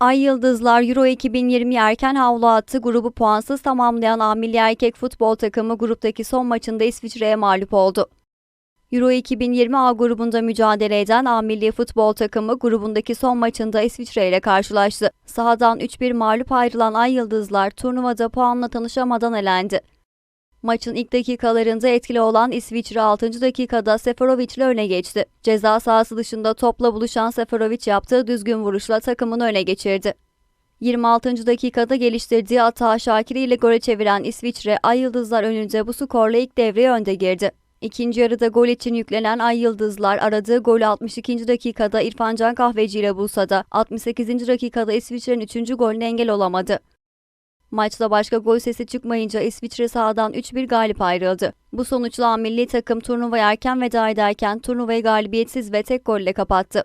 Ay Yıldızlar Euro 2020 erken havlu attı. Grubu puansız tamamlayan A Milli Erkek Futbol takımı gruptaki son maçında İsviçre'ye mağlup oldu. Euro 2020 A grubunda mücadele eden A Futbol takımı grubundaki son maçında İsviçre ile karşılaştı. Sahadan 3-1 mağlup ayrılan Ay Yıldızlar turnuvada puanla tanışamadan elendi. Maçın ilk dakikalarında etkili olan İsviçre 6. dakikada Seferovic ile öne geçti. Ceza sahası dışında topla buluşan Seferovic yaptığı düzgün vuruşla takımını öne geçirdi. 26. dakikada geliştirdiği atağı Şakiri ile gole çeviren İsviçre, Ay Yıldızlar önünde bu skorla ilk devreye önde girdi. İkinci yarıda gol için yüklenen Ay Yıldızlar aradığı golü 62. dakikada İrfan Can Kahveci ile bulsa da 68. dakikada İsviçre'nin 3. golüne engel olamadı. Maçta başka gol sesi çıkmayınca İsviçre sahadan 3-1 galip ayrıldı. Bu sonuçla milli takım turnuvaya erken veda ederken turnuvayı galibiyetsiz ve tek golle kapattı.